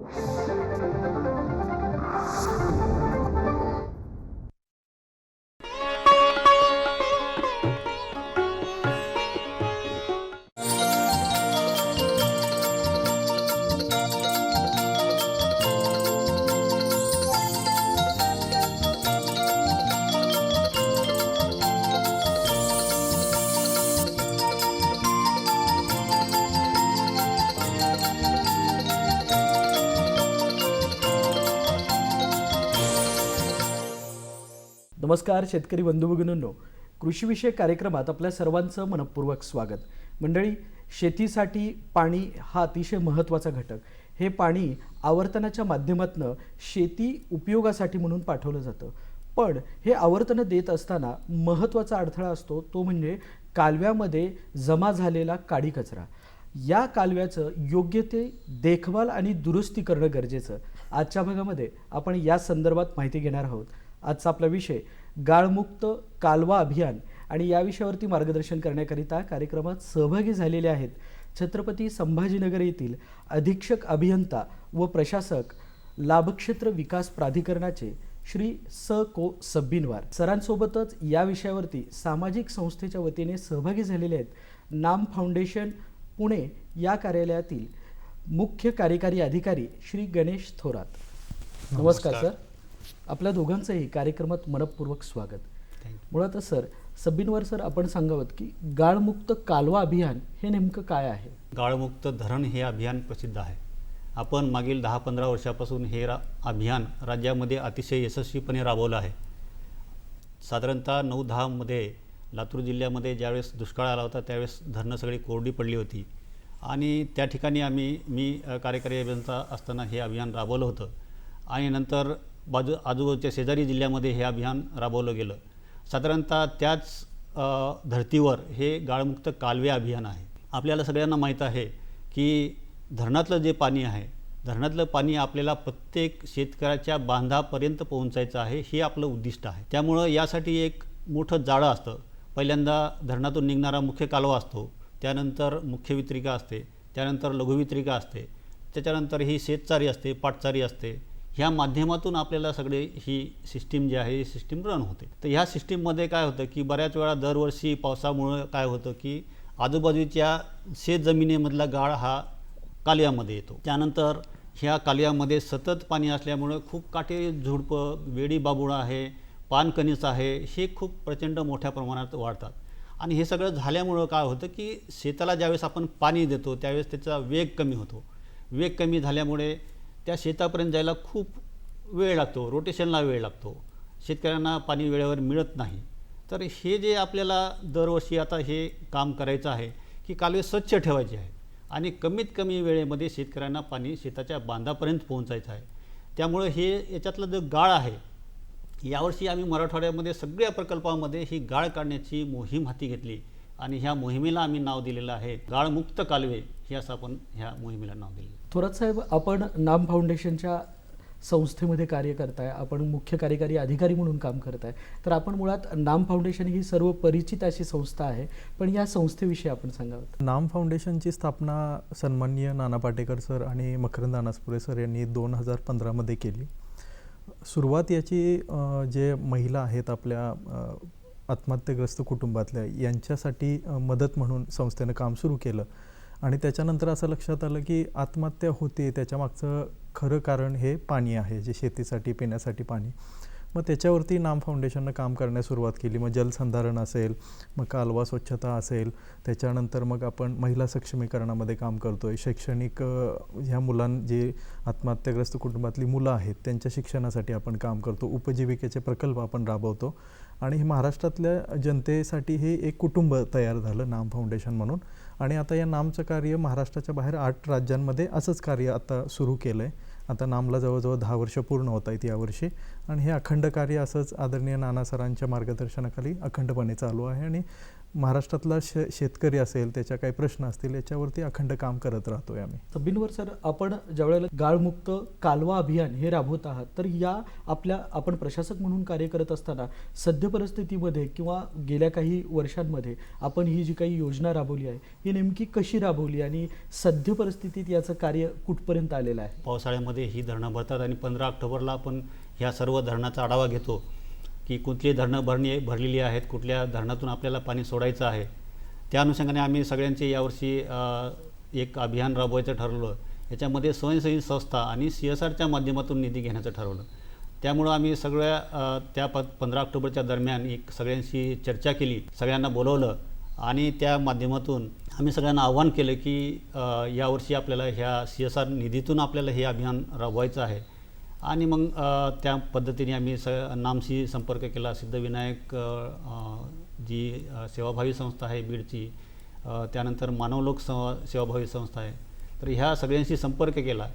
Thank you. नमस्कार शेतकरी बंधू भगिनींनो कृषीविषयक कार्यक्रमात आपल्या सर्वांचं मनपूर्वक स्वागत. मंडळी शेतीसाठी पाणी हा अतिशय महत्त्वाचा घटक. हे पाणी आवर्तनाच्या माध्यमातून शेती उपयोगासाठी म्हणून पाठवलं जातं. पण हे आवर्तनं देत असताना महत्त्वाचा अडथळा असतो तो म्हणजे कालव्यामध्ये जमा झालेला काडी कचरा. या कालव्याचं योग्य ते देखभाल आणि दुरुस्ती करणं गरजेचं. आजच्या भागामध्ये आपण या संदर्भात माहिती घेणार आहोत. आजचा आपला विषय गाळमुक्त कालवा अभियान आणि या विषयावरती मार्गदर्शन करण्याकरिता कार्यक्रमात सहभागी झालेले आहेत छत्रपती संभाजीनगर येथील अधीक्षक अभियंता व प्रशासक लाभक्षेत्र विकास प्राधिकरणाचे श्री स को सब्बिनवार. सरांसोबतच या विषयावरती सामाजिक संस्थेच्या वतीने सहभागी झालेले आहेत नाम फाउंडेशन पुणे या कार्यालयातील मुख्य कार्यकारी अधिकारी श्री गणेश थोरात. नमस्कार सर. आपल्या दोघांचंही कार्यक्रमात मनपूर्वक स्वागत. मुळातच सर सब्बिनवर सर आपण सांगावत की गाळमुक्त कालवा अभियान हे नेमकं काय आहे? गाळमुक्त धरण हे अभियान प्रसिद्ध आहे. आपण मागील दहा पंधरा वर्षापासून हे रा अभियान राज्यामध्ये अतिशय यशस्वीपणे राबवलं आहे. साधारणतः नऊ दहामध्ये लातूर जिल्ह्यामध्ये ज्यावेळेस दुष्काळ आला होता त्यावेळेस धरणं सगळी कोरडी पडली होती. आणि त्या ठिकाणी आम्ही मी कार्यकारी अभियंता असताना हे अभियान राबवलं होतं. आणि नंतर बाजू आजूबाजूच्या शेजारी जिल्ह्यामध्ये हे अभियान राबवलं गेलं. साधारणतः त्याच धर्तीवर हे गाळमुक्त कालवे अभियान आहे. आपल्याला सगळ्यांना माहीत आहे की धरणातलं जे पाणी आहे धरणातलं पाणी आपल्याला प्रत्येक शेतकऱ्याच्या बांधापर्यंत पोहोचायचं आहे हे आपलं उद्दिष्ट आहे. त्यामुळं यासाठी एक मोठं जाळं असतं. पहिल्यांदा धरणातून निघणारा मुख्य कालवा असतो त्यानंतर मुख्य वित्रिका असते त्यानंतर लघुवित्रिका असते त्याच्यानंतर ही शेतचारी असते पाटचारी असते ह्या माध्यमातून आपल्याला सगळे ही सिस्टीम जी आहे ही सिस्टीम रन होते. तर ह्या सिस्टीममध्ये काय होतं की बऱ्याच वेळा दरवर्षी पावसामुळं काय होतं की आजूबाजूच्या शेतजमिनीमधला गाळ हा कालियामध्ये येतो. त्यानंतर ह्या कालियामध्ये सतत पाणी असल्यामुळं खूप काटे झुडपं वेडी बाबुळा आहे पानकणीच आहे हे खूप प्रचंड मोठ्या प्रमाणात वाढतात. आणि हे सगळं झाल्यामुळं काय होतं की शेताला ज्यावेळेस आपण पाणी देतो त्यावेळेस त्याचा वेग कमी होतो. वेग कमी झाल्यामुळे त्या शेतापर्यंत जायला खूप वेळ लागतो रोटेशनला वेळ लागतो. शेतकऱ्यांना पाणी वेळेवर मिळत नाही. तर हे जे आपल्याला दरवर्षी आता हे काम करायचं आहे की कालवे स्वच्छ ठेवायचे आहे आणि कमीत कमी वेळेमध्ये शेतकऱ्यांना पाणी शेताच्या बांधापर्यंत पोहोचायचं आहे. त्यामुळं हे याच्यातलं जो गाळ आहे यावर्षी आम्ही मराठवाड्यामध्ये सगळ्या प्रकल्पामध्ये ही गाळ काढण्याची मोहीम हाती घेतली आणि ह्या मोहिमेला आम्ही नाव दिलेलं आहे गाळमुक्त कालवे हे असं आपण ह्या मोहिमेला नाव दिलेलं थोरात साहेब आपण नाम फाउंडेशनच्या संस्थेमध्ये कार्य करताय आपण मुख्य कार्यकारी अधिकारी म्हणून काम करताय. तर आपण मुळात नाम फाउंडेशन ही सर्व परिचित अशी संस्था आहे. पण या संस्थेविषयी आपण सांगावं नाम फाउंडेशनची स्थापना सन्माननीय नाना पाटेकर सर आणि मकरंद अनासपुरे सर यांनी दोन हजार पंधरामध्ये केली. सुरुवात याची जे महिला आहेत आपल्या आत्महत्यग्रस्त कुटुंबातल्या यांच्यासाठी मदत म्हणून संस्थेनं काम सुरू केलं. आणि त्याच्यानंतर असं लक्षात आलं की आत्महत्या होते त्याच्यामागचं खरं कारण हे पाणी आहे जे शेतीसाठी पिण्यासाठी पाणी. मग त्याच्यावरती नाम फाउंडेशननं काम करण्यास सुरुवात केली. मग जलसंधारण असेल मग कालवा स्वच्छता असेल त्याच्यानंतर मग आपण महिला सक्षमीकरणामध्ये काम करतो आहे शैक्षणिक ह्या मुलां जे आत्महत्याग्रस्त कुटुंबातली मुलं आहेत त्यांच्या शिक्षणासाठी आपण काम करतो. उपजीविकेचे प्रकल्प आपण राबवतो. आणि हे महाराष्ट्रातल्या जनतेसाठी हे एक कुटुंब तयार झालं नाम फाउंडेशन म्हणून. आणि आता या नामचं कार्य महाराष्ट्राच्या बाहेर आठ राज्यांमध्ये असंच कार्य आता सुरू केलं आहे आता नामला जवळजवळ दहा वर्ष पूर्ण होत आहेत यावर्षी आणि हे अखंड कार्य असंच आदरणीय नाना सरांच्या मार्गदर्शनाखाली अखंडपणे चालू आहे. आणि महाराष्ट्रातला शे शेतकरी असेल त्याच्या काही प्रश्न असतील याच्यावरती अखंड काम करत राहतोय आम्ही. सबिनवर सर आपण ज्यावेळेला गाळमुक्त कालवा अभियान हे राबवत आहात तर या आपल्या आपण प्रशासक म्हणून कार्य करत असताना सद्य परिस्थितीमध्ये किंवा गेल्या काही वर्षांमध्ये आपण ही जी काही योजना राबवली आहे ही नेमकी कशी राबवली आणि सद्य परिस्थितीत याचं कार्य कुठपर्यंत आलेलं आहे? पावसाळ्यामध्ये ही धरणं भरतात आणि पंधरा ऑक्टोबरला आपण ह्या सर्व धरणाचा आढावा घेतो. की कुठली धरणं भरणी भरलेली आहेत कुठल्या धरणातून आपल्याला पाणी सोडायचं आहे. त्या अनुषंगाने आम्ही सगळ्यांचे यावर्षी एक अभियान राबवायचं ठरवलं. याच्यामध्ये स्वयंसेवी संस्था आणि सी एस आरच्या माध्यमातून निधी घेण्याचं ठरवलं. त्यामुळं आम्ही सगळ्या त्या प पंधरा ऑक्टोबरच्या दरम्यान एक सगळ्यांशी चर्चा केली सगळ्यांना बोलवलं आणि त्या माध्यमातून आम्ही सगळ्यांना आव्हान केलं की यावर्षी आपल्याला ह्या सी एस आर निधीतून आपल्याला हे अभियान राबवायचं आहे. आणि मग त्या पद्धतीने आम्ही स नामशी संपर्क केला. सिद्धविनायक जी सेवाभावी संस्था आहे बीडची त्यानंतर मानवलोक स सेवाभावी संस्था आहे. तर ह्या सगळ्यांशी संपर्क केला.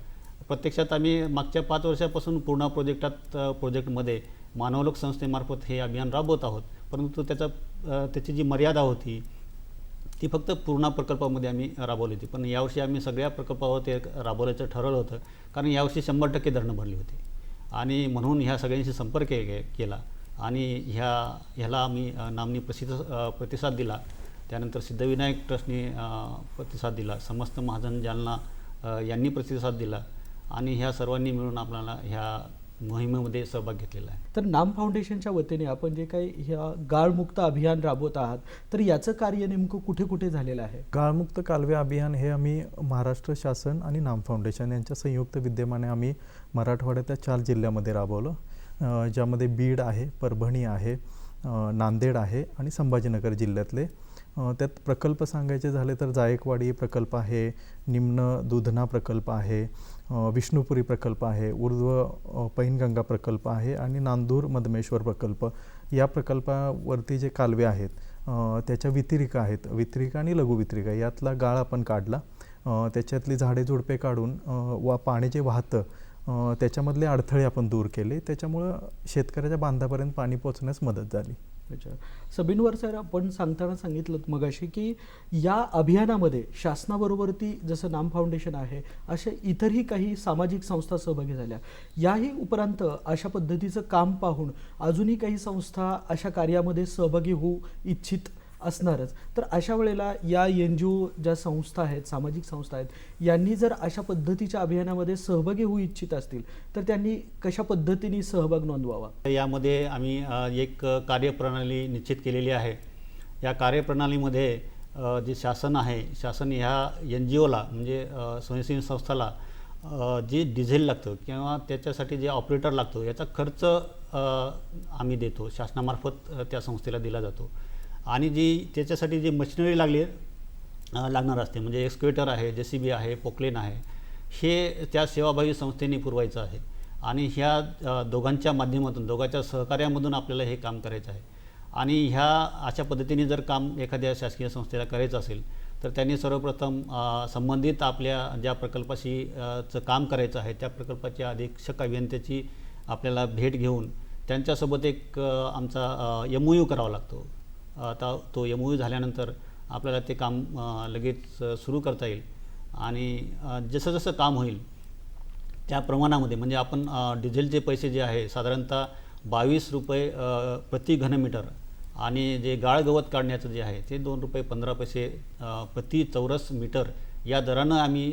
प्रत्यक्षात आम्ही मागच्या पाच वर्षापासून पूर्ण प्रोजेक्टात प्रोजेक्टमध्ये मानवलोक संस्थेमार्फत हे अभियान राबवत आहोत. परंतु त्याचा त्याची जी मर्यादा होती ती फक्त पूर्णा प्रकल्पामध्ये आम्ही राबवली होती. पण यावर्षी आम्ही सगळ्या प्रकल्पावर ते राबवल्याचं ठरवलं होतं. कारण यावर्षी शंभर टक्के धरणं भरली होती. आणि म्हणून ह्या सगळ्यांशी संपर्क के केला. आणि ह्या ह्याला आम्ही नामनी प्रसिद्ध प्रतिसाद दिला. त्यानंतर सिद्धविनायक ट्रस्टनी प्रतिसाद दिला. समस्त महाजन जालना यांनी प्रतिसाद दिला. आणि ह्या सर्वांनी मिळून आपल्याला ह्या मोहिमेमध्ये सहभाग घेतलेला आहे. तर नाम फाउंडेशनच्या वतीने आपण जे काही ह्या गाळमुक्त अभियान राबवत आहात तर याचं कार्य नेमकं कुठे कुठे झालेलं आहे? गाळमुक्त कालवे अभियान हे आम्ही महाराष्ट्र शासन आणि नाम फाउंडेशन यांच्या संयुक्त विद्यमाने आम्ही मराठवाड्याच्या चार जिल्ह्यामध्ये राबवलं. ज्यामध्ये बीड आहे परभणी आहे नांदेड आहे आणि संभाजीनगर जिल्ह्यातले. त्यात प्रकल्प सांगायचे झाले तर जायकवाडी प्रकल्प आहे निम्न दुधना प्रकल्प आहे विष्णुपुरी प्रकल्प आहे ऊर्ध्व पैनगंगा प्रकल्प आहे आणि नांदूर मधमेश्वर प्रकल्प. या प्रकल्पावरती जे कालवे आहेत त्याच्या वितिरिका आहेत वितरिका आणि लघुवितरिका यातला गाळ आपण काढला. त्याच्यातली झाडे झुडपे काढून वा पाणी जे वाहतं त्याच्यामधले अडथळे आपण दूर केले. त्याच्यामुळं शेतकऱ्याच्या बांधापर्यंत पाणी पोचण्यास मदत झाली. अच्छा. सबिनवर सर आपण सांगताना सांगितलं मगाशी की या अभियानामध्ये शासनाबरोबरती जसं नाम फाउंडेशन आहे अशा इतरही काही सामाजिक संस्था सहभागी झाल्या. याही उपरांत अशा पद्धतीचं काम पाहून अजूनही काही संस्था अशा कार्यामध्ये सहभागी होऊ इच्छित असणारच. तर अशा वेळेला या एन जी ओ ज्या संस्था आहेत सामाजिक संस्था आहेत यांनी जर अशा पद्धतीच्या अभियानामध्ये सहभागी होऊ इच्छित असतील तर त्यांनी कशा पद्धतीने सहभाग नोंदवावा? यामध्ये आम्ही एक कार्यप्रणाली निश्चित केलेली आहे. या कार्यप्रणालीमध्ये जे शासन आहे शासन ह्या एन जी ओला म्हणजे स्वयंसेवी संस्थाला जे डिझेल लागतं किंवा त्याच्यासाठी जे ऑपरेटर लागतो याचा खर्च आम्ही देतो. शासनामार्फत त्या संस्थेला दिला जातो. आणि जी त्याच्यासाठी जी मशिनरी लागली लागणार असते म्हणजे एक्सक्युएटर आहे जे सी बी आहे पोकलेन आहे हे त्या सेवाभावी संस्थेने पुरवायचं आहे. आणि ह्या दोघांच्या माध्यमातून दोघांच्या सहकार्यामधून आपल्याला हे काम करायचं आहे. आणि ह्या अशा पद्धतीने जर काम एखाद्या शासकीय संस्थेला करायचं असेल तर त्यांनी सर्वप्रथम संबंधित आपल्या ज्या प्रकल्पाशी चं काम करायचं आहे त्या प्रकल्पाच्या अधीक्षक अभियंत्याची आपल्याला भेट घेऊन त्यांच्यासोबत एक आमचा एम ओ यू करावा लागतो. आता तो एम ओ झाल्यानंतर आपल्याला ते काम लगेच सुरू करता येईल. आणि जसं जसं काम होईल त्या प्रमाणामध्ये म्हणजे आपण डिझेलचे पैसे जे आहे साधारणतः बावीस रुपये प्रति घनमीटर आणि जे गाळ गवत काढण्याचं जे आहे ते दोन रुपये पंधरा पैसे प्रति चौरस मीटर या दरानं आम्ही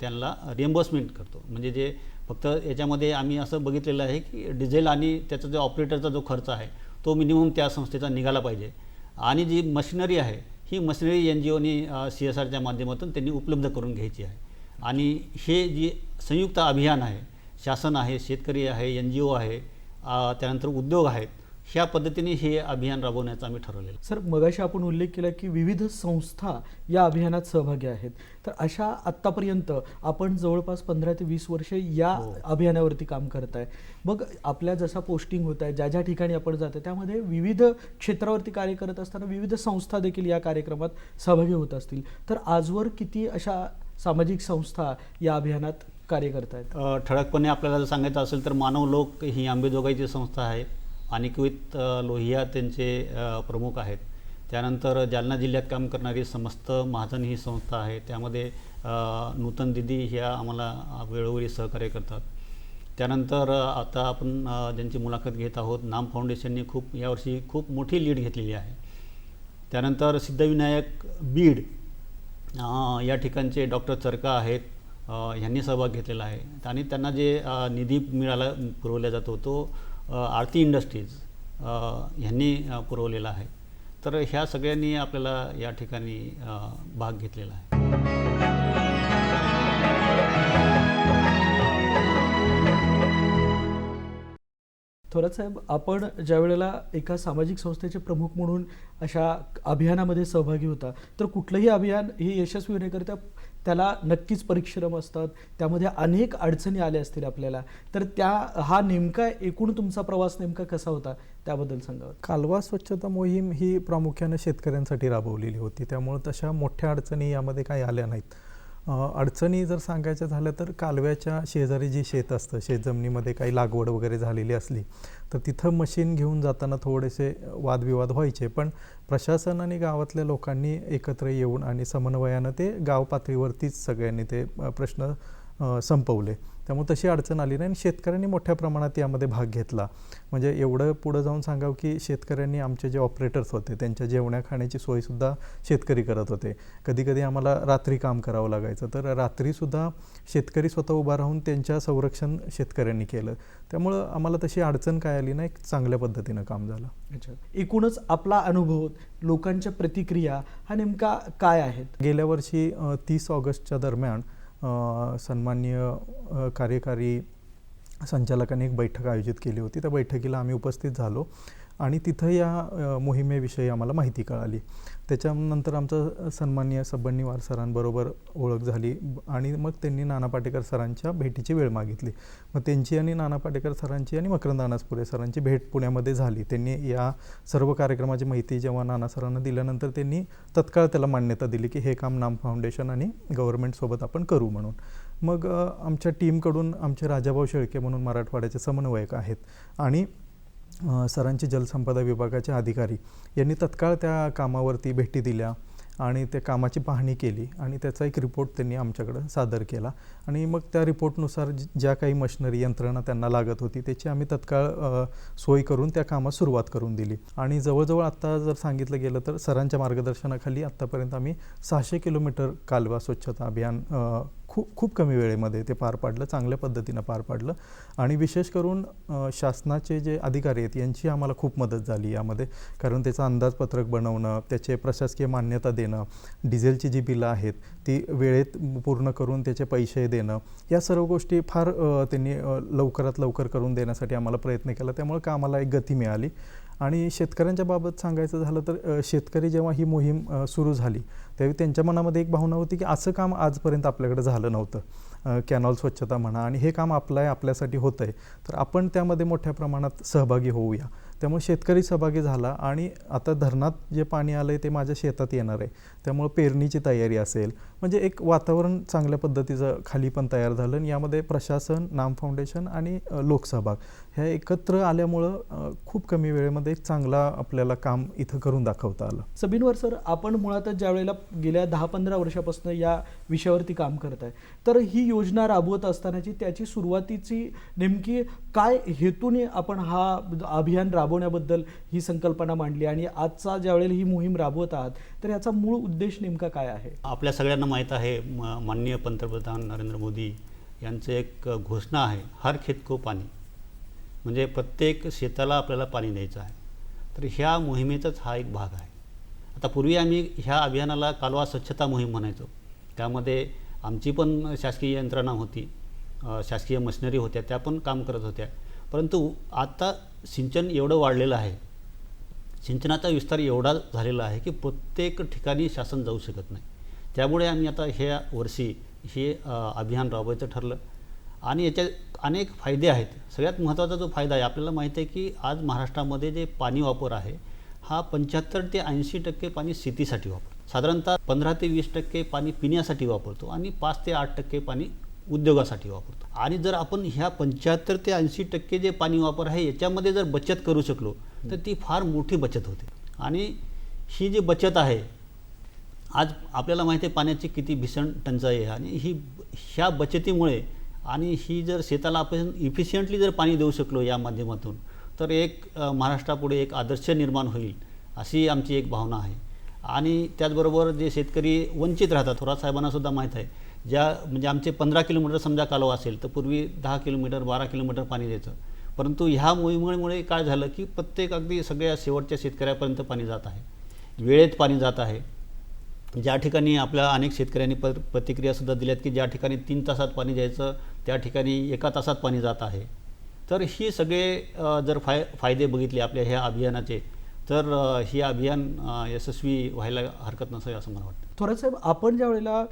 त्यांना रिएम्बर्समेंट करतो. म्हणजे जे फक्त याच्यामध्ये आम्ही असं बघितलेलं आहे की डिझेल आणि त्याचा जो ऑपरेटरचा जो खर्च आहे तो मिनिमम त्या संस्थेचा निघाला पाहिजे. आणि जी मशिनरी आहे ही मशिनरी एन जी ओनी सी एस आरच्या माध्यमातून त्यांनी उपलब्ध करून घ्यायची आहे. आणि हे जी संयुक्त अभियान आहे शासन आहे शेतकरी आहे एन जी ओ आहे त्यानंतर उद्योग आहेत ह्या पद्धतीने हे अभियान राबवण्याचं आम्ही ठरवलेलं आहे. सर मगाशी आपण उल्लेख केला की विविध संस्था या अभियानात सहभागी आहेत. तर अशा आत्तापर्यंत आपण जवळपास पंधरा ते वीस वर्षे या हो. अभियानावरती काम करताय मग आपल्या जसा पोस्टिंग होत आहे ज्या ज्या ठिकाणी आपण जातो त्यामध्ये विविध क्षेत्रावरती कार्य करत असताना विविध संस्था देखील या कार्यक्रमात सहभागी होत असतील. तर आजवर किती अशा सामाजिक संस्था या अभियानात कार्य करत आहेत ठळकपणे आपल्याला जर सांगायचं असेल तर मानव लोक ही आंबेजोगाईची संस्था आहे. अनिकवित लोहिया त्यांचे प्रमुख आहेत. त्यानंतर जालना जिल्ह्यात काम करणारी समस्त महाजन ही संस्था आहे. त्यामध्ये नूतन दिदी ह्या आम्हाला वेळोवेळी सहकार्य करतात. त्यानंतर आता आपण ज्यांची मुलाखत घेत आहोत नाम फाउंडेशनने खूप यावर्षी खूप मोठी लीड घेतलेली आहे. त्यानंतर सिद्धविनायक बीड या ठिकाणचे डॉक्टर चरका आहेत ह्यांनी सहभाग घेतलेला आहे. आणि त्यांना जे निधी मिळाला पुरवला जातो तो आरती इंडस्ट्रीज ह्यांनी पुरवलेला आहे. तर ह्या सगळ्यांनी आपल्याला या ठिकाणी भाग घेतलेला आहे. थोरात साहेब आपण ज्या वेळेला एका सामाजिक संस्थेचे प्रमुख म्हणून अशा अभियानामध्ये सहभागी होता तर कुठलंही अभियान हे यशस्वी होण्याकरिता त्याला नक्कीच परिश्रम असतात. त्यामध्ये अनेक अडचणी आल्या असतील आपल्याला. तर त्या हा नेमका एकूण तुमचा प्रवास नेमका कसा होता? त्याबद्दल सांगा कालवा स्वच्छता मोहीम ही प्रामुख्याने शेतकऱ्यांसाठी राबवलेली होती. त्यामुळे तशा मोठ्या अडचणी यामध्ये काही आल्या नाहीत. अडचणी जर सांगायच्या झाल्या तर कालव्याच्या शेजारी जी शेत असतं शेतजमिनीमध्ये काही लागवड वगैरे झालेली असली तर तिथं मशीन घेऊन जाताना थोडेसे वादविवाद व्हायचे. पण प्रशासन आणि गावातल्या लोकांनी एकत्र येऊन आणि समन्वयानं ते गाव पातळीवरतीच सगळ्यांनी ते प्रश्न संपवले. त्यामुळे तशी अडचण आली नाही आणि शेतकऱ्यांनी मोठ्या प्रमाणात यामध्ये भाग घेतला. म्हणजे एवढं पुढं जाऊन सांगावं की शेतकऱ्यांनी आमचे जे ऑपरेटर्स होते त्यांच्या जेवण्या खाण्याची सोयसुद्धा शेतकरी करत होते. कधी कधी आम्हाला रात्री काम करावं लागायचं तर रात्रीसुद्धा शेतकरी स्वतः उभा राहून त्यांच्या संरक्षण शेतकऱ्यांनी केलं. त्यामुळं आम्हाला तशी अडचण काय आली नाही चांगल्या पद्धतीनं काम झालं. अच्छा. एकूणच आपला अनुभव लोकांच्या प्रतिक्रिया हा नेमका काय आहेत? गेल्या वर्षी तीस ऑगस्टच्या दरम्यान सन्मान्य सन्माननीय कार्यकारी संचालकांनी एक बैठक आयोजित केली होती. त्या बैठकीला आम्ही उपस्थित झालो आणि तिथं या मोहिमेविषयी आम्हाला माहिती कळाली. त्याच्यानंतर आमचं सन्माननीय वार सरांबरोबर ओळख झाली आणि मग त्यांनी नाना पाटेकर सरांच्या भेटीची वेळ मागितली. मग त्यांची आणि नाना पाटेकर सरांची आणि मकरंद अनासपुरे सरांची भेट पुण्यामध्ये झाली. त्यांनी या सर्व कार्यक्रमाची माहिती जेव्हा नाना सरांना दिल्यानंतर त्यांनी तत्काळ त्याला मान्यता दिली की हे काम नाम फाउंडेशन आणि गव्हर्नमेंटसोबत आपण करू म्हणून. मग आमच्या टीमकडून आमचे राजाभाऊ शेळके म्हणून मराठवाड्याचे समन्वयक आहेत आणि सरांचे जलसंपदा विभागाचे अधिकारी यांनी तत्काळ त्या कामावरती भेटी दिल्या आणि त्या कामाची पाहणी केली आणि त्याचा एक रिपोर्ट त्यांनी आमच्याकडं सादर केला. आणि मग त्या रिपोर्टनुसार ज्या काही मशिनरी यंत्रणा त्यांना लागत होती त्याची आम्ही तत्काळ सोय करून त्या कामास सुरुवात करून दिली. आणि जवळजवळ आत्ता जर सांगितलं गेलं तर सरांच्या मार्गदर्शनाखाली आत्तापर्यंत आम्ही सहाशे किलोमीटर कालवा स्वच्छता अभियान खूप खूप कमी वेळेमध्ये ते पार पाडलं चांगल्या पद्धतीनं पार पाडलं. आणि विशेष करून शासनाचे जे अधिकारी आहेत यांची आम्हाला खूप मदत झाली यामध्ये. कारण त्याचं अंदाजपत्रक बनवणं त्याचे प्रशासकीय मान्यता देणं डिझेलची जी बिलं आहेत ती वेळेत पूर्ण करून त्याचे पैसे देणं या सर्व गोष्टी फार त्यांनी लवकरात लवकर करून देण्यासाठी आम्हाला प्रयत्न केला. त्यामुळे कामाला एक गती मिळाली. आणि शेतकऱ्यांच्या बाबत सांगायचं झालं तर शेतकरी जेव्हा ही मोहीम सुरू झाली त्यावेळी त्यांच्या मनामध्ये एक भावना होती की असं काम आजपर्यंत आपल्याकडे झालं नव्हतं. कॅनॉल स्वच्छता म्हणा आणि हे काम आपलं आहे आपल्यासाठी होतं आहे. तर आपण त्यामध्ये मोठ्या प्रमाणात सहभागी होऊया. त्यामुळे शेतकरी सहभागी झाला आणि आता धरणात जे पाणी आलं आहे ते माझ्या शेतात येणार आहे. त्यामुळे पेरणीची तयारी असेल म्हणजे एक वातावरण चांगल्या पद्धतीचं खाली पण तयार झालं आणि यामध्ये प्रशासन नाम फाउंडेशन आणि लोकसहभाग. ह्या एकत्र आल्यामुळं खूप कमी वेळेमध्ये एक चांगला आपल्याला काम इथं करून दाखवता आलं. सबीनवर सर आपण मुळातच ज्या वेळेला गेल्या दहा पंधरा वर्षापासून या विषयावरती काम करत आहे तर ही योजना राबवत असतानाची त्याची सुरुवातीची नेमकी काय हेतूने आपण हा अभियान राबवण्याबद्दल ही संकल्पना मांडली आणि आजचा ज्या वेळेला ही मोहीम राबवत आहात तर याचा मूळ उद्देश नेमका काय आहे? आपल्या सगळ्यांना माहीत आहे म- माननीय पंतप्रधान नरेंद्र मोदी यांचं एक घोषणा आहे हर खेत को पाणी. म्हणजे प्रत्येक शेताला आपल्याला पाणी द्यायचं आहे. तर ह्या मोहिमेचाच हा एक भाग आहे. आता पूर्वी आम्ही ह्या अभियानाला कालवा स्वच्छता मोहीम म्हणायचो. त्यामध्ये आमची पण शासकीय यंत्रणा होती शासकीय मशिनरी होत्या त्या पण काम करत होत्या. परंतु आता सिंचन एवढं वाढलेलं आहे सिंचनाचा विस्तार एवढा झालेला आहे की प्रत्येक ठिकाणी शासन जाऊ शकत नाही. त्यामुळे आम्ही आता ह्या वर्षी हे अभियान राबवायचं ठरलं. आणि याचे अनेक फायदे आहेत. सगळ्यात महत्त्वाचा जो फायदा आहे आपल्याला माहिती आहे की आज महाराष्ट्रामध्ये जे पाणी वापर आहे हा पंच्याहत्तर ते ऐंशी टक्के पाणी शेतीसाठी वापरतो साधारणतः पंधरा ते वीस टक्के पाणी पिण्यासाठी वापरतो आणि पाच ते आठ टक्के पाणी उद्योगासाठी वापरतो. आणि जर आपण ह्या पंच्याहत्तर ते ऐंशी टक्के जे पाणी वापर आहे याच्यामध्ये जर बचत करू शकलो तर ती फार मोठी बचत होते. आणि ही जी बचत आहे आज आपल्याला माहिती आहे पाण्याची किती भीषण टंचाई आहे. आणि ही ह्या बचतीमुळे आणि ही जर शेताला आपण इफिशियंटली जर पाणी देऊ शकलो या माध्यमातून तर एक महाराष्ट्रापुढे एक आदर्श निर्माण होईल अशी आमची एक भावना आहे. आणि त्याचबरोबर जे शेतकरी वंचित राहतात थोरात साहेबांनासुद्धा माहीत आहे ज्या म्हणजे आमचे पंधरा किलोमीटर समजा कालवा असेल तर पूर्वी दहा किलोमीटर बारा किलोमीटर पाणी द्यायचं. परंतु ह्या मोहिमेमुळे काय झालं की प्रत्येक अगदी सगळ्या शेवटच्या शेतकऱ्यापर्यंत पाणी जात आहे. वेळेत पाणी जात आहे. ज्या ठिकाणी आपल्या अनेक शेतकऱ्यांनी प प्रतिक्रियासुद्धा दिल्यात की ज्या ठिकाणी तीन तासात पाणी द्यायचं त्या ठिकाणी एका तासात पाणी जात आहे. तर ही सगळे जर फाय फायदे बघितले आपल्या ह्या अभियानाचे तर हे अभियान यशस्वी व्हायला हरकत नसावी असं मला वाटतं. थोरात साहेब आपण ज्या वेळेला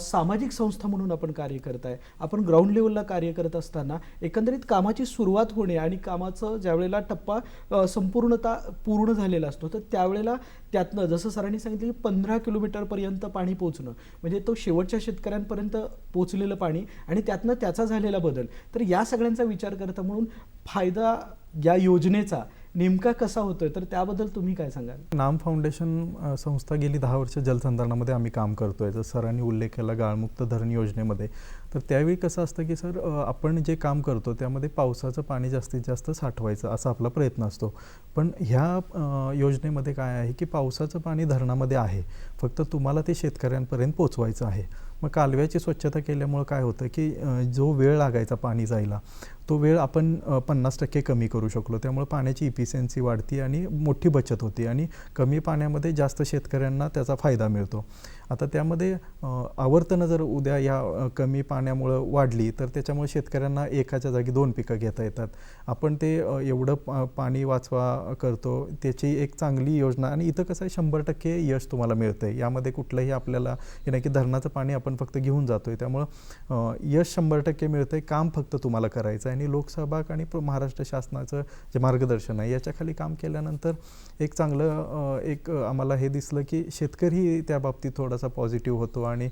सामाजिक संस्था म्हणून आपण कार्य करताय. आपण ग्राउंड लेवलला कार्य करत असताना एकंदरीत कामाची सुरुवात होणे आणि कामाचं ज्यावेळेला टप्पा संपूर्णता पूर्ण झालेला असतो तर त्यावेळेला त्यातनं जसं सरांनी सांगितलं की पंधरा किलोमीटरपर्यंत पाणी पोचणं म्हणजे तो शेवटच्या शेतकऱ्यांपर्यंत पोचलेलं पाणी आणि त्यातनं त्याचा झालेला बदल. तर या सगळ्यांचा विचार करता म्हणून फायदा या योजनेचा नेमका कसा होतोय? तर त्याबद्दल तुम्ही काय सांगाल? नाम फाउंडेशन संस्था गेली दहा वर्ष जलसंधारणामध्ये आम्ही काम करतोय. जर सरांनी उल्लेख केला गाळमुक्त धरण योजनेमध्ये. तर त्यावेळी कसं असतं की सर आपण जे काम करतो त्यामध्ये पावसाचं पाणी जास्तीत जास्त साठवायचं असा आपला प्रयत्न असतो. पण ह्या योजनेमध्ये काय आहे की पावसाचं पाणी धरणामध्ये आहे. फक्त तुम्हाला ते शेतकऱ्यांपर्यंत पोचवायचं आहे. मग कालव्याची स्वच्छता केल्यामुळं काय होतं की जो वेळ लागायचा पाणी जायला तो वेळ आपण पन्नास टक्के कमी करू शकलो. त्यामुळे पाण्याची इफिशियन्सी वाढती आणि मोठी बचत होती आणि कमी पाण्यामध्ये जास्त शेतकऱ्यांना त्याचा फायदा मिळतो. आता त्यामध्ये आवर्तनं जर उद्या या कमी पाण्यामुळं वाढली तर त्याच्यामुळे शेतकऱ्यांना एकाच्या जागी दोन पिकं घेता येतात. आपण ते एवढं पा पाणी वाचवा करतो त्याची एक चांगली योजना आणि इथं कसं आहे शंभर टक्के यश तुम्हाला मिळतं आहे यामध्ये कुठलंही आपल्याला हे नाही की धरणाचं पाणी आपण फक्त घेऊन जातो आहे त्यामुळं यश शंभर टक्के मिळतं आहे काम फक्त तुम्हाला करायचं आहे. आणि लोकसहभाग आणि महाराष्ट्र शासनाचं जे मार्गदर्शन आहे याच्याखाली काम केल्यानंतर एक चांगलं एक आम्हाला हे दिसलं की शेतकरी त्या बाबतीत थोडासा पॉझिटिव्ह होतो आणि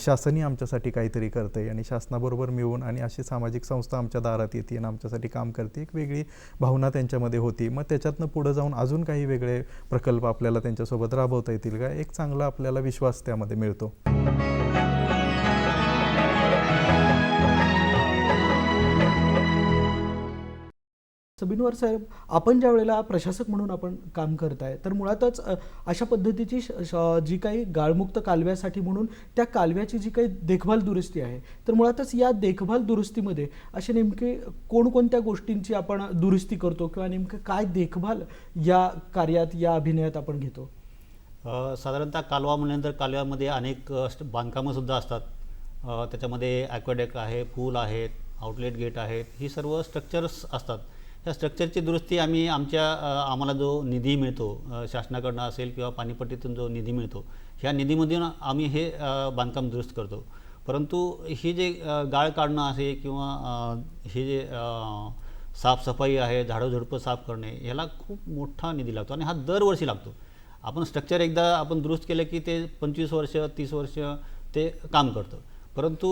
शासनही आमच्यासाठी काहीतरी करतं आहे आणि शासनाबरोबर मिळून आणि अशी सामाजिक संस्था आमच्या दारात येते आणि आमच्यासाठी काम करते. एक वेगळी भावना त्यांच्यामध्ये होती. मग त्याच्यातनं पुढं जाऊन अजून काही वेगळे प्रकल्प आपल्याला त्यांच्यासोबत राबवता येतील का? एक चांगला आपल्याला विश्वास त्यामध्ये मिळतो. सबिनवर साहेब आपण ज्या वेळेला प्रशासक म्हणून आपण काम करताय तर मुळातच अशा पद्धतीची श- श- जी काही गाळमुक्त कालव्यासाठी म्हणून त्या कालव्याची जी काही देखभाल दुरुस्ती आहे तर मुळातच या देखभाल दुरुस्तीमध्ये असे नेमके कोणकोणत्या गोष्टींची आपण दुरुस्ती करतो किंवा नेमकं काय देखभाल या कार्यात या अभिनयात आपण घेतो? साधारणतः कालवा म्हणल्यानंतर कालव्यामध्ये अनेक बांधकामंसुद्धा असतात. त्याच्यामध्ये ॲक्वाडेक आहे पूल आहेत आउटलेट गेट आहेत ही सर्व स्ट्रक्चर्स असतात. त्या स्ट्रक्चरची दुरुस्ती आम्ही आमच्या आम्हाला जो निधी मिळतो शासनाकडनं असेल किंवा पाणीपट्टीतून जो निधी मिळतो ह्या निधीमधून आम्ही हे बांधकाम दुरुस्त करतो. परंतु ही जे गाळ काढणं आहे किंवा हे जे साफसफाई आहे झाडंझुडपं साफ करणे ह्याला खूप मोठा निधी लागतो आणि हा दरवर्षी लागतो. आपण स्ट्रक्चर एकदा आपण दुरुस्त केलं की ते पंचवीस वर्ष तीस वर्ष ते काम करतं. परंतु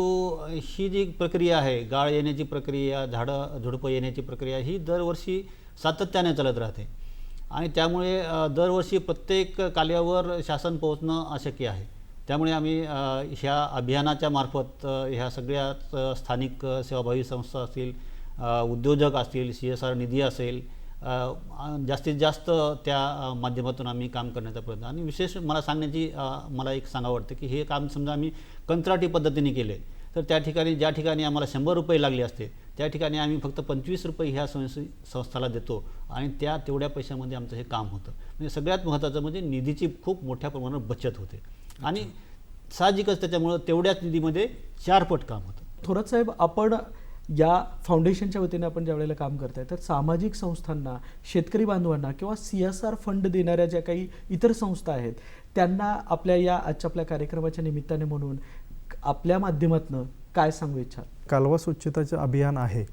ही जी प्रक्रिया आहे गाळ येण्याची प्रक्रिया झाडं झुडपं येण्याची प्रक्रिया ही दरवर्षी सातत्याने चालत राहते. आणि त्यामुळे दरवर्षी प्रत्येक काल्यावर शासन पोहोचणं अशक्य आहे. त्यामुळे आम्ही ह्या अभियानाच्या मार्फत ह्या सगळ्याच स्थानिक सेवाभावी संस्था असतील उद्योजक असतील सी एस आर निधी असेल जास्तीत जास्त त्या माध्यमातून आम्ही काम करण्याचा प्रयत्न आणि विशेष मला सांगण्याची मला एक सांगावं वाटतं की हे काम समजा आम्ही कंत्राटी पद्धतीने केले तर त्या ठिकाणी ज्या ठिकाणी आम्हाला शंभर रुपये लागले असते त्या ठिकाणी आम्ही फक्त पंचवीस रुपये ह्या संस्थे संस्थाला देतो आणि त्या तेवढ्या पैशामध्ये आमचं हे काम होतं. म्हणजे सगळ्यात महत्त्वाचं म्हणजे निधीची खूप मोठ्या प्रमाणात बचत होते. आणि साहजिकच त्याच्यामुळं तेवढ्याच निधीमध्ये चारपट काम होतं. थोरात साहेब आपण या फाउंडेशनच्या वतीने आपण ज्या वेळेला काम करत आहे तर सामाजिक संस्थांना शेतकरी बांधवांना किंवा सी एस आर फंड देणाऱ्या ज्या काही इतर संस्था आहेत त्यांना आपल्या या आजच्या आपल्या कार्यक्रमाच्या निमित्ताने म्हणून आपल्या माध्यमातनं काय सांगू इच्छा? कालवा स्वच्छताचं अभियान आहे.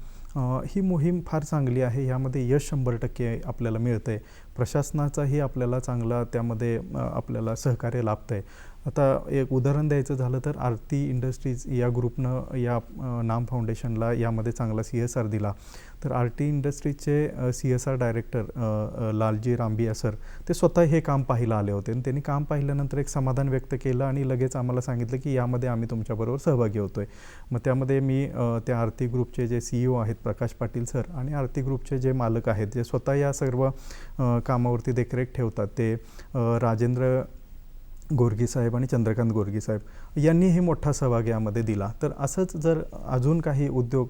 ही मोहीम फार चांगली आहे. यामध्ये यश शंभर टक्के आपल्याला मिळतं आहे प्रशासनाचाही आपल्याला चांगला त्यामध्ये आपल्याला सहकार्य लाभतं आहे आता एक उदाहरण द्यायचं झालं तर आरती इंडस्ट्रीज या ग्रुपनं या नाम फाउंडेशनला यामध्ये चांगला सी एस आर दिला. तर RT इंडस्ट्रीजचे C S R director Lalji Rambiya sir ते स्वतः हे काम पाहायला आले होते. आणि त्यांनी काम पाहिल्यानंतर एक समाधान व्यक्त केलं आणि लगेच आम्हाला सांगितलं की यामध्ये आम्ही तुमच्याबरोबर सहभागी होतो आहे मग त्यामध्ये मी त्या आरती ग्रुपचे जे सी ओ आहेत प्रकाश पाटील सर आणि आरती ग्रुपचे जे मालक आहेत जे स्वतः या सर्व कामावरती देखरेख ठेवतात ते राजेंद्र गोरगी साहेब आणि चंद्रकांत गोरगी साहेब यांनीही मोठा सहभाग यामध्ये दिला. तर असंच जर अजून काही उद्योग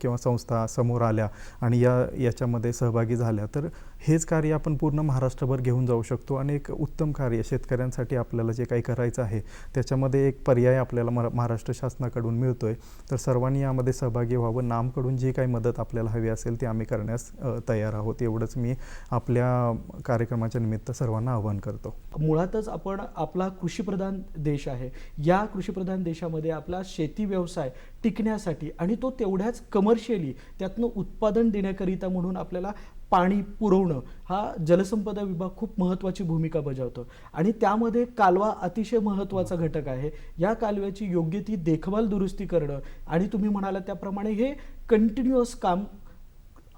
किंवा संस्था समोर आल्या आणि या याच्यामध्ये सहभागी झाल्या तर हेच कार्य आपण पूर्ण महाराष्ट्रभर घेऊन जाऊ शकतो. आणि एक उत्तम कार्य शेतकऱ्यांसाठी आपल्याला जे काही करायचं आहे त्याच्यामध्ये एक पर्याय आपल्याला मरा महाराष्ट्र शासनाकडून मिळतो आहे तर सर्वांनी यामध्ये सहभागी व्हावं. नामकडून जी काही मदत आपल्याला हवी असेल ती आम्ही करण्यास तयार आहोत. एवढंच मी आपल्या कार्यक्रमाच्या निमित्त सर्वांना आवाहन करतो. मुळातच आपण आपला कृषीप्रधान देश आहे. या कृषीप्रधान देशामध्ये आपला शेती व्यवसाय टिकण्यासाठी आणि तो तेवढ्याच कमर्शियली त्यातनं उत्पादन देण्याकरिता म्हणून आपल्याला पाणी पुरवणं हा जलसंपदा विभाग खूप महत्त्वाची भूमिका बजावतो. आणि त्यामध्ये कालवा अतिशय महत्त्वाचा घटक आहे. या कालव्याची योग्य ती देखभाल दुरुस्ती करणं आणि तुम्ही म्हणाला त्याप्रमाणे हे कंटिन्युअस काम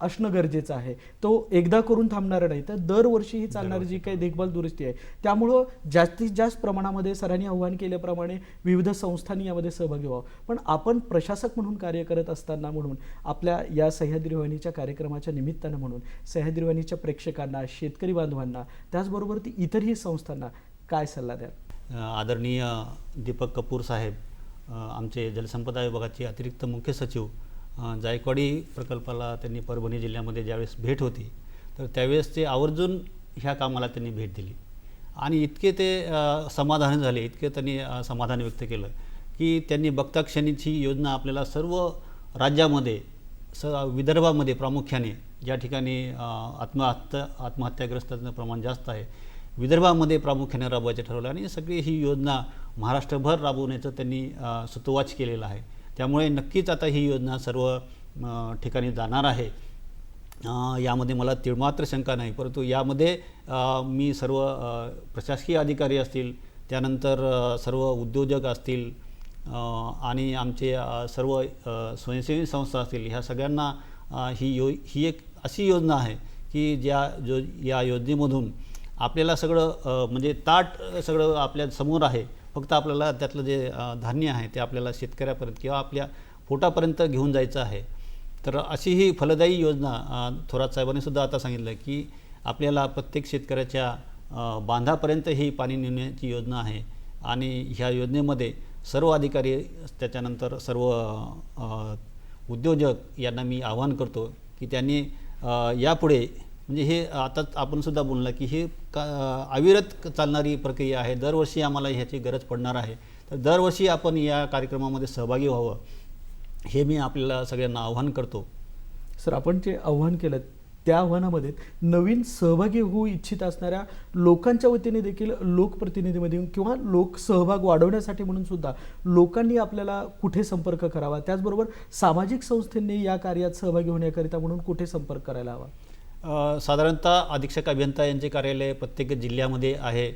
असणं गरजेचं आहे. तो एकदा करून थांबणार नाही तर दरवर्षी ही चालणारी जी काही देखभाल दुरुस्ती आहे त्यामुळं जास्तीत जास्त प्रमाणामध्ये सरांनी आव्हान केल्याप्रमाणे विविध संस्थांनी यामध्ये सहभागी व्हावं. पण आपण प्रशासक म्हणून कार्य करत असताना म्हणून आपल्या या सह्याद्री वाहिनीच्या कार्यक्रमाच्या निमित्तानं म्हणून सह्याद्री वाहिनीच्या प्रेक्षकांना शेतकरी बांधवांना त्याचबरोबर ती इतरही संस्थांना काय सल्ला द्याल? आदरणीय दीपक कपूर साहेब आमचे जलसंपदा विभागाचे अतिरिक्त मुख्य सचिव जायकवाडी प्रकल्पाला त्यांनी परभणी जिल्ह्यामध्ये ज्यावेळेस भेट होती तर त्यावेळेस ते आवर्जून ह्या कामाला त्यांनी भेट दिली. आणि इतके ते समाधान झाले इतके त्यांनी समाधान व्यक्त केलं की त्यांनी बघता क्षणीची योजना आपल्याला सर्व राज्यामध्ये स विदर्भामध्ये प्रामुख्याने ज्या ठिकाणी आत्महत्या आत्महत्याग्रस्तांचं प्रमाण जास्त आहे विदर्भामध्ये प्रामुख्याने राबवायचे ठरवलं. आणि सगळी ही योजना महाराष्ट्रभर राबवण्याचं त्यांनी अ, सुतोवाच आहे. त्यामुळे नक्कीच आता ही योजना सर्व ठिकाणी जाणार आहे. यामध्ये मला तिळमात्र शंका नाही परंतु यामध्ये मी सर्व प्रशासकीय अधिकारी असतील त्यानंतर सर्व उद्योजक असतील आणि आमचे सर्व स्वयंसेवी संस्था असतील ह्या सगळ्यांना ही यो ही एक अशी योजना आहे की ज्या जो या योजनेमधून आपल्याला सगळं म्हणजे ताट सगळं आपल्यासमोर आहे. फक्त आपल्याला त्यातलं जे धान्य आहे ते आपल्याला शेतकऱ्यापर्यंत किंवा आपल्या पोटापर्यंत घेऊन जायचं आहे. तर अशी ही फलदायी योजना थोरात साहेबांनी सुद्धा आता सांगितलं की आपल्याला प्रत्येक शेतकऱ्याच्या बांधापर्यंत ही पाणी नेण्याची योजना आहे आणि ह्या योजनेमध्ये सर्व अधिकारी त्याच्यानंतर सर्व उद्योजक यांना मी आवाहन करतो की त्यांनी यापुढे म्हणजे हे आताच आपण सुद्धा बोलला की हे का अविरत चालणारी प्रक्रिया आहे. दरवर्षी आम्हाला ह्याची गरज पडणार आहे. तर दरवर्षी आपण या कार्यक्रमामध्ये सहभागी व्हावं हे मी आपल्याला सगळ्यांना आव्हान करतो. सर आपण जे आव्हान केलं त्या आव्हानामध्ये नवीन सहभागी होऊ इच्छित असणाऱ्या लोकांच्या वतीने देखील लोकप्रतिनिधीमध्ये किंवा लोक सहभाग वाढवण्यासाठी म्हणून सुद्धा लोकांनी आपल्याला कुठे संपर्क करावा? त्याचबरोबर सामाजिक संस्थेंनी या कार्यात सहभागी होण्याकरिता म्हणून कुठे संपर्क करायला हवा? साधारणतः अधीक्षक अभियंता यांचे कार्यालय प्रत्येक जिल्ह्यामध्ये आहे.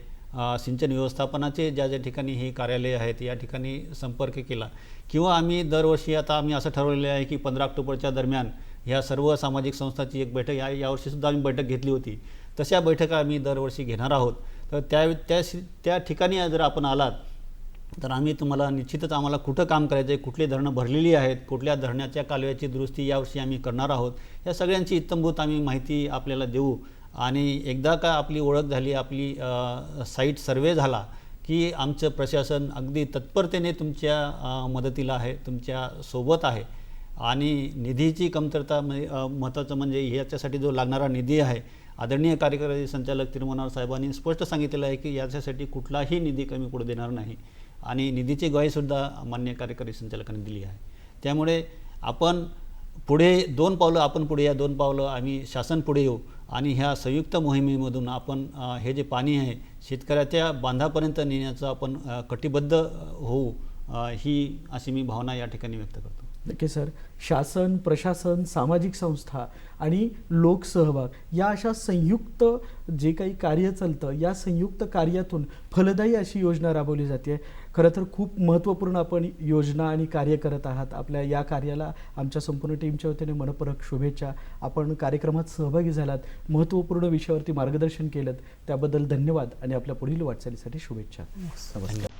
सिंचन व्यवस्थापनाचे ज्या ज्या ठिकाणी ही कार्यालय आहेत या ठिकाणी संपर्क केला. किंवा आम्ही दरवर्षी आता आम्ही असं ठरवलेलं आहे की पंधरा ऑक्टोबरच्या दरम्यान ह्या सर्व सामाजिक संस्थांची एक बैठक या यावर्षीसुद्धा आम्ही बैठक घेतली होती. तशा बैठका आम्ही दरवर्षी घेणार आहोत. तर त्या त्या त्या ठिकाणी जर आपण आलात तर आम्ही तुम्हाला निश्चितच आम्हाला कुठं काम करायचं आहे कुठली धरणं भरलेली आहेत कुठल्या धरणाच्या कालव्याची दुरुस्ती यावर्षी आम्ही करणार आहोत या सगळ्यांची इत्तमभूत आम्ही माहिती आपल्याला देऊ. आणि एकदा का आपली ओळख झाली आपली साईट सर्वे झाला की आमचं प्रशासन अगदी तत्परतेने तुमच्या मदतीला आहे तुमच्यासोबत आहे. आणि निधीची कमतरता म्हणजे महत्त्वाचं म्हणजे याच्यासाठी जो लागणारा निधी आहे आदरणीय कार्यकारी संचालक तिरुमनार साहेबांनी स्पष्ट सांगितलेलं आहे की याच्यासाठी कुठलाही निधी कमी पडू देणार नाही. आणि निधीची ग्वाहीसुद्धा मान्य कार्यकारी संचालकांनी दिली आहे. त्यामुळे आपण पुढे दोन पावलं आपण पुढे या दोन पावलं आम्ही शासन पुढे येऊ आणि ह्या संयुक्त मोहिमेमधून आपण हे जे पाणी आहे शेतकऱ्याच्या बांधापर्यंत नेण्याचं आपण कटिबद्ध होऊ ही अशी मी भावना या ठिकाणी व्यक्त करतो. नक्की सर. शासन प्रशासन सामाजिक संस्था आणि लोकसहभाग या अशा संयुक्त जे काही कार्य चालतं या संयुक्त कार्यातून फलदायी अशी योजना राबवली जाते. खरं तर खूप महत्त्वपूर्ण आपण योजना आणि कार्य करत आहात. आपल्या या कार्याला आमच्या संपूर्ण टीमच्या वतीने मनपूर्वक शुभेच्छा. आपण कार्यक्रमात सहभागी झालात महत्त्वपूर्ण विषयावरती मार्गदर्शन केलं त्याबद्दल धन्यवाद आणि आपल्या पुढील वाटचालीसाठी शुभेच्छा. नमस्कार.